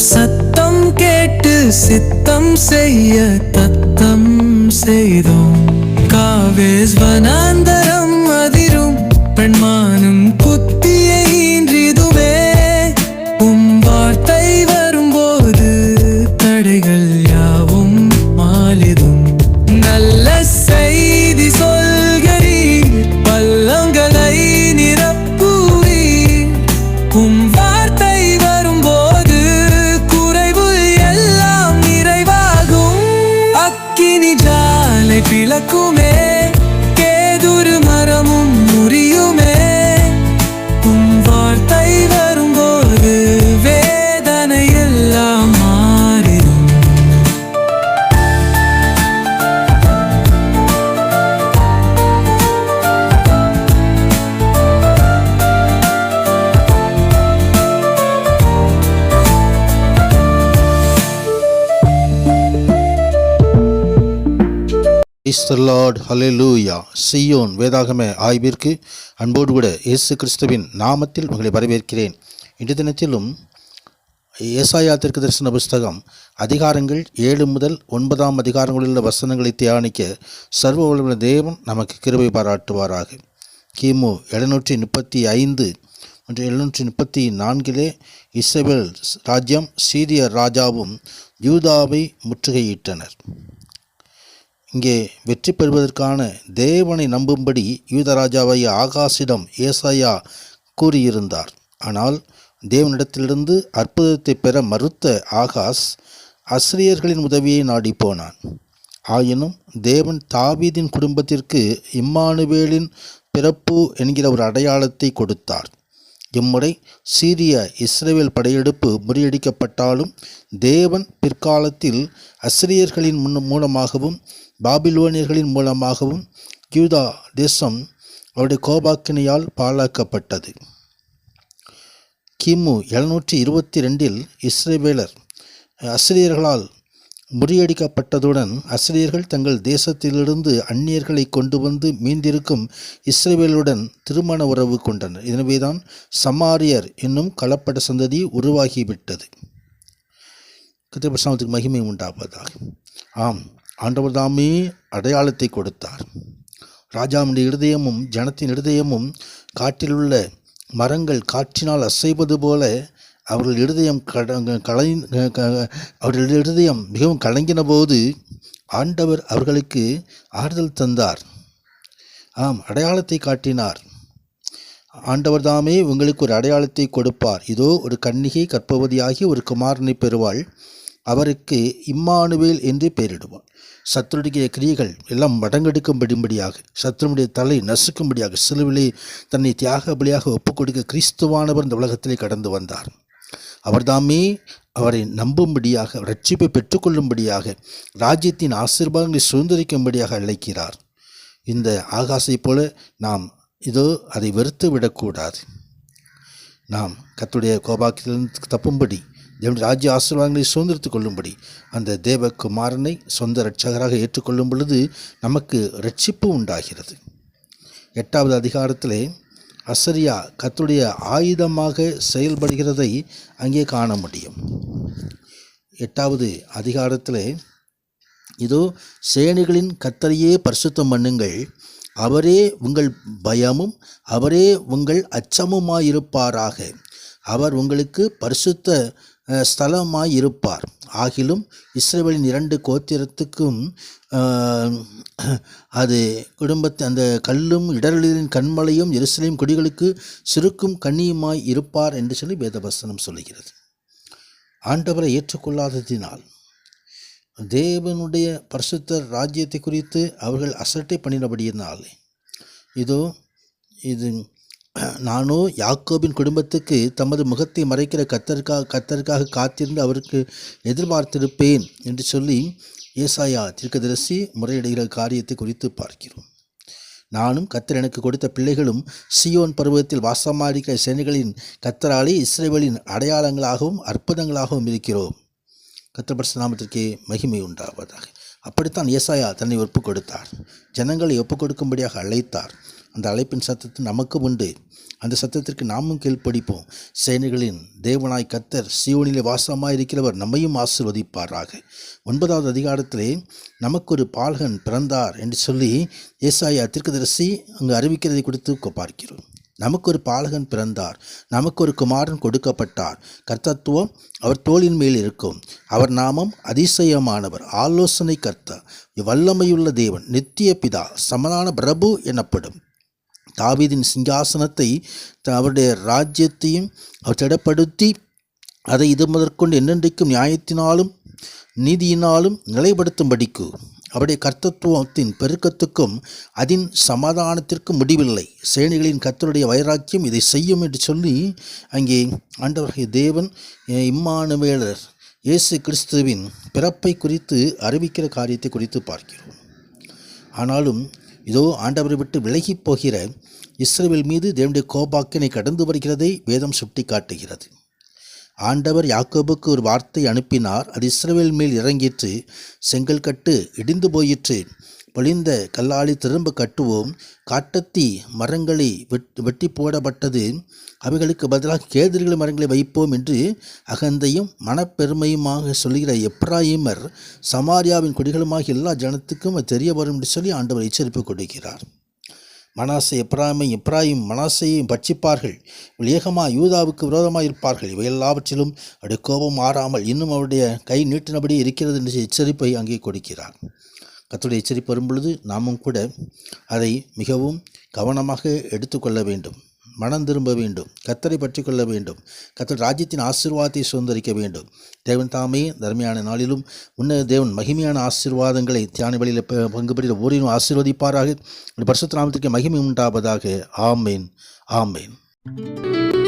சத்தம் கேட்டு சித்தம் செய்ய தத்தம் செய்தோம். காவேஸ் வனாந்தரம் വിളക്കുമേ லார்ட் ஹலெலூயா சியோன் வேதாகம ஆய்விற்கு அன்போடு கூட இயேசு கிறிஸ்துவின் நாமத்தில் உங்களை வரவேற்கிறேன். இன்று தினத்திலும் ஏசாயா தெற்கு தரிசன புஸ்தகம் அதிகாரங்கள் ஏழு முதல் ஒன்பதாம் அதிகாரங்களில் உள்ள வசனங்களை தியானிக்க சர்வ உலக தேவன் நமக்கு கிருபை பாராட்டுவாராக. கிமு எழுநூற்றி முப்பத்தி ஐந்து மற்றும் எழுநூற்றி முப்பத்தி நான்கிலே இஸ்ரவேல் ராஜ்யம் சீரிய ராஜாவும் யூதாவை முற்றுகையிட்டனர். இங்கே வெற்றி பெறுவதற்கான தேவனை நம்பும்படி யூதராஜாவை ஆகாசிடம் ஏசாயா கூறியிருந்தார். ஆனால் தேவனிடத்திலிருந்து அற்புதத்தை பெற மறுத்த ஆகாஷ் அசிரியர்களின் உதவியை நாடி போனான். ஆயினும் தேவன் தாவீதின் குடும்பத்திற்கு இம்மானுவேலின் பிறப்பு என்கிற ஒரு அடையாளத்தை கொடுத்தார். இம்முறை சீரிய இஸ்ரேல் படையெடுப்பு முறியடிக்கப்பட்டாலும் தேவன் பிற்காலத்தில் அசிரியர்களின் முன் மூலமாகவும் பாபிலோனியர்களின் மூலமாகவும் யூதா தேசம் அவருடைய கோபாக்கினியால் பாழாக்கப்பட்டது. கிமு எழுநூற்றி இருபத்தி ரெண்டில் இஸ்ரேவேலர் அசிரியர்களால் முறியடிக்கப்பட்டதுடன் அசிரியர்கள் தங்கள் தேசத்திலிருந்து அந்நியர்களை கொண்டு வந்து மீந்திருக்கும் இஸ்ரேவேலுடன் திருமண உறவு கொண்டனர். எனவேதான் சமாரியர் என்னும் கலப்பட சந்ததி உருவாகிவிட்டது. கத்திரபிரசாமத்துக்கு மகிமை உண்டாவதாக. ஆம் ஆண்டவர் தாமே அடையாளத்தை கொடுத்தார். ராஜாவுடைய இருதயமும் ஜனத்தின் இருதயமும் காட்டிலுள்ள மரங்கள் காற்றினால் அசைவது போல அவர்கள் இருதயம் கலை அவர்கள் இருதயம் மிகவும் கலங்கின போது ஆண்டவர் அவர்களுக்கு ஆறுதல் தந்தார். ஆம் அடையாளத்தை காட்டினார். ஆண்டவர் தாமே உங்களுக்கு ஒரு அடையாளத்தை கொடுப்பார். இதோ ஒரு கன்னிகை கற்பவதியாகி ஒரு குமாரனை பெறுவாள். அவருக்கு இம்மானுவேல் என்று பெயரிடுவார் சத்ருடைய கிரியைகள் எல்லாம் மடங்கெடுக்கும்படிபடியாக சத்ருடைய தலை நசுக்கும்படியாக சிலுவிலே தன்னை தியாக பலியாக ஒப்புக் கொடுக்க கிறிஸ்துவானவர் இந்த உலகத்திலே கடந்து வந்தார். அவர்தாமே அவரை நம்பும்படியாக ரட்சிப்பை பெற்றுக்கொள்ளும்படியாக ராஜ்யத்தின் ஆசீர்வாதங்களை சுதந்திரிக்கும்படியாக அழைக்கிறார். இந்த ஆகாசை போல நாம் இதோ அதை வெறுத்து விடக்கூடாது. நாம் கத்துடைய கோபாக்கிலிருந்து தப்பும்படி தேவனுடைய ராஜ்ய ஆசீர்வாதங்களை சுதந்திரத்துக் கொள்ளும்படி அந்த தேவகுமாரனை சொந்த இரட்சகராக ஏற்றுக்கொள்ளும் பொழுது நமக்கு ரட்சிப்பு உண்டாகிறது. எட்டாவது அதிகாரத்திலே அசரியா கத்துடைய ஆயுதமாக செயல்படுகிறதை அங்கே காண முடியும். எட்டாவது அதிகாரத்தில் இதோ சேனைகளின் கத்தரையே பரிசுத்தம் பண்ணுங்கள். அவரே உங்கள் பயமும் அவரே உங்கள் அச்சமுமாயிருப்பாராக. அவர் உங்களுக்கு பரிசுத்த ஸ்தலமாய் இருப்பார் ஆகிலும் இஸ்ரேவேலின் இரண்டு கோத்திரத்துக்கும் அது குடும்பத்தை அந்த கல்லும் இடர்களின் கண்மலையும் எருசலேம் குடிகளுக்கு சிறுக்கும் கண்ணியுமாய் இருப்பார் என்று சொல்லி வேதவசனம் சொல்லுகிறது. ஆண்டவரை ஏற்றுக்கொள்ளாததினால் தேவனுடைய பரிசுத்த ராஜ்யத்தை குறித்து அவர்கள் அசட்டை பண்ணினபடியினால் இதோ இது நானோ யாக்கோபின் குடும்பத்துக்கு தமது முகத்தை மறைக்கிற கத்தருக்காக கத்தருக்காக காத்திருந்து அவருக்கு எதிர்பார்த்திருப்பேன் என்று சொல்லி ஏசாயா திருக்கதரிசி முறையிடுகிற காரியத்தை குறித்து பார்க்கிறோம். நானும் கத்தர் எனக்கு கொடுத்த பிள்ளைகளும் சியோன் பருவத்தில் வாசமாடிக்க சேனைகளின் கத்தராலே இஸ்ரேவேலின் அடையாளங்களாகவும் அற்புதங்களாகவும் இருக்கிறோம். கத்திரபரச நாமத்திற்கே மகிமை உண்டாவதாக. அப்படித்தான் ஏசாயா தன்னை ஒப்புக் கொடுத்தார் ஜனங்களை ஒப்புக் கொடுக்கும்படியாக அழைத்தார். அந்த அழைப்பின் சத்தத்தை நமக்கும் உண்டு. அந்த சத்தத்திற்கு நாமும் கீழ்ப்படிப்போம். சேனைகளின் தேவனாய் கத்தர் சியோனிலே வாசமாய் இருக்கிறவர் நம்மையும் ஆசிர்வதிப்பாராக. ஒன்பதாவது அதிகாரத்திலே நமக்கு ஒரு பாலகன் பிறந்தார் என்று சொல்லி ஏசாயா திருக்கதரிசி அங்கு அறிவிக்கிறதை கொடுத்து பார்க்கிறோம். நமக்கு ஒரு பாலகன் பிறந்தார். நமக்கு ஒரு குமாரன் கொடுக்கப்பட்டார். கர்த்தத்துவம் அவர் தோளின் மேல் இருக்கும். அவர் நாமம் அதிசயமானவர். ஆலோசனை கர்த்தா வல்லமையுள்ள தேவன் நித்திய பிதா சமனான பிரபு எனப்படும். தாவீதின் சிங்காசனத்தை த- அவருடைய ராஜ்யத்தையும் அவர் திடப்படுத்தி அதை இது முதற்கொண்டு என்னென்றைக்கும் நியாயத்தினாலும் நீதியினாலும் நிலைப்படுத்தும்படிக்கு அவருடைய கர்த்தத்துவத்தின் பெருக்கத்துக்கும் அதன் சமாதானத்திற்கும் முடிவில்லை. சேனைகளின் கர்த்தருடைய வைராக்கியம் இதை செய்யும் என்று சொல்லி அங்கே ஆண்டவர்கள் தேவன் இம்மானுவேலர் இயேசு கிறிஸ்துவின் பிறப்பை குறித்து அறிவிக்கிற காரியத்தை குறித்து பார்க்கிறோம். ஆனாலும் இதோ ஆண்டவரை விட்டு விலகிப் போகிற இஸ்ரவேல் மீது தேவனுடைய கோபாக்கினை கடந்து வருகிறதை வேதம் சுட்டி காட்டுகிறது ஆண்டவர் யாக்கோபுக்கு ஒரு வார்த்தை அனுப்பினார். அது இஸ்ரேல் மேல் இறங்கிற்று செங்கல் கட்டு இடிந்து போயிற்று. பொழிந்த கல்லாளி திரும்ப கட்டுவோம். காட்டத்தி மரங்களை வெட் வெட்டி போடப்பட்டது. அவைகளுக்கு பதிலாக கேதிர்கள் மரங்களை வைப்போம் என்று அகந்தையும் மனப்பெருமையுமாக சொல்கிற எப்ராயிமர் சமாரியாவின் குடிகளுமாக எல்லா ஜனத்துக்கும் தெரிய வரும் என்று சொல்லி ஆண்டவர் எச்சரிப்பு கொடுக்கிறார். மனாசை எப்ராமை எப்ராயிம் மனாசையும் பட்சிப்பார்கள். ஏகமா யூதாவுக்கு விரோதமாக இருப்பார்கள் இவை எல்லாவற்றிலும் அவருடைய கோபம் ஆறாமல் இன்னும் அவருடைய கை நீட்டினபடி இருக்கிறது என்ற எச்சரிப்பை அங்கே கொடுக்கிறார். கத்துடைய எச்சரிப்பு வரும் பொழுது நாமும் கூட அதை மிகவும் கவனமாக எடுத்துக்கொள்ள வேண்டும். மனம் திரும்ப வேண்டும். கத்தரை பற்றி கொள்ள வேண்டும். கத்தர் ராஜ்யத்தின் ஆசிர்வாதத்தை சுதந்திரிக்க வேண்டும். தேவன் தாமே தர்மையான நாளிலும் உன்ன தேவன் மகிமையான ஆசீர்வாதங்களை தியான வழியில் பங்கு பெறுகிற ஊரிலும் ஆசீர்வதிப்பாராக. பரிசுத்த நாமத்திற்கு மகிமை உண்டாவதாக. ஆமேன். ஆமேன்.